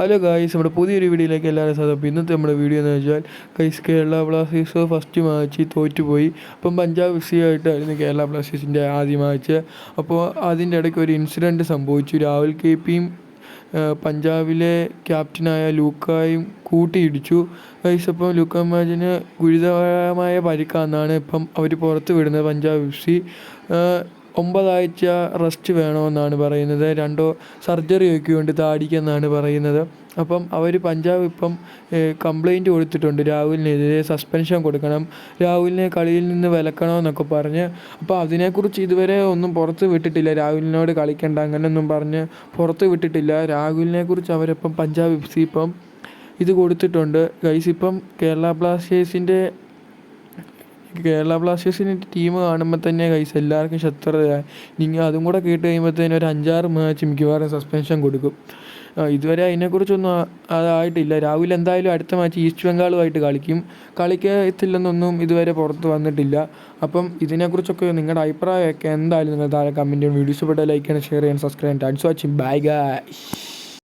Hello guys നമ്മുടെ പുതിയൊരു വീഡിയോയിലേക്ക് എല്ലാവരും അപ്പോൾ ഇന്നത്തെ നമ്മുടെ വീഡിയോ എന്ന് വെച്ചാൽ guys Kerala Blasters first match തോറ്റുപോയി. അപ്പം പഞ്ചാബ് എഫ് സി ആയിട്ടായിരുന്നു കേരള ബ്ലാസ്റ്റേഴ്സിന്റെ ആദ്യ മാച്ച് അപ്പോൾ അതിന്റെ ഇടയ്ക്ക് ഒരു ഇൻസിഡന്റ് സംഭവിച്ചു. രാഹുൽ കെ പിയും പഞ്ചാബിലെ ക്യാപ്റ്റനായ ലൂക്കായും കൂട്ടിയിടിച്ചു. ഗൈസ് അപ്പം ലൂക്ക മാജിന് ഗുരുതരമായ പരിക്കാന്നാണ് ഇപ്പം അവർ പുറത്ത് വിടുന്നത്. പഞ്ചാബ് എഫ് സി ഒമ്പതാഴ്ച റെസ്റ്റ് വേണമെന്നാണ് പറയുന്നത്. രണ്ടോ സർജറി ഒക്കെ താടിക്കെന്നാണ് പറയുന്നത്. അപ്പം അവർ പഞ്ചാബ് ഇപ്പം കംപ്ലൈന്റ് കൊടുത്തിട്ടുണ്ട് രാഹുലിനെതിരെ സസ്പെൻഷൻ കൊടുക്കണം രാഹുലിനെ കളിയിൽ നിന്ന് വിലക്കണമെന്നൊക്കെ പറഞ്ഞ്. അപ്പോൾ അതിനെക്കുറിച്ച് ഇതുവരെ ഒന്നും പുറത്ത് വിട്ടിട്ടില്ല. രാഹുലിനോട് കളിക്കണ്ട അങ്ങനെയൊന്നും പറഞ്ഞ് പുറത്ത് വിട്ടിട്ടില്ല. രാഹുലിനെ കുറിച്ച് അവരിപ്പം പഞ്ചാബ് എഫ് സി ഇപ്പം ഇത് കൊടുത്തിട്ടുണ്ട്. ഗൈസ് ഇപ്പം കേരള ബ്ലാസ്റ്റേഴ്സിന്റെ കേരള ബ്ലാസ്റ്റേഴ്സിന്റെ ടീം കാണുമ്പോൾ തന്നെ കൈസ് എല്ലാവർക്കും ശത്രുതയായി നിങ്ങൾ അതും കൂടെ കേട്ട് കഴിയുമ്പോഴത്തേനും ഒരു അഞ്ചാറ് മാച്ച് മിക്കവാറും സസ്പെൻഷൻ കൊടുക്കും. ഇതുവരെ അതിനെക്കുറിച്ചൊന്നും അതായിട്ടില്ല. രാഹുൽ എന്തായാലും അടുത്ത മാച്ച് ഈസ്റ്റ് ബംഗാളുമായിട്ട് കളിക്കും. കളിക്കത്തില്ലെന്നൊന്നും ഇതുവരെ പുറത്ത് വന്നിട്ടില്ല. അപ്പം ഇതിനെക്കുറിച്ചൊക്കെ നിങ്ങളുടെ അഭിപ്രായമൊക്കെ എന്തായാലും നിങ്ങൾ താഴെ കമന്റ് ചെയ്യണം വീഡിയോസ് പെട്ടാൽ ലൈക്ക് ചെയ്യണം ഷെയർ ചെയ്യണം സബ്സ്ക്രൈബ് ചെയ്യണം. Thanks watching bye guys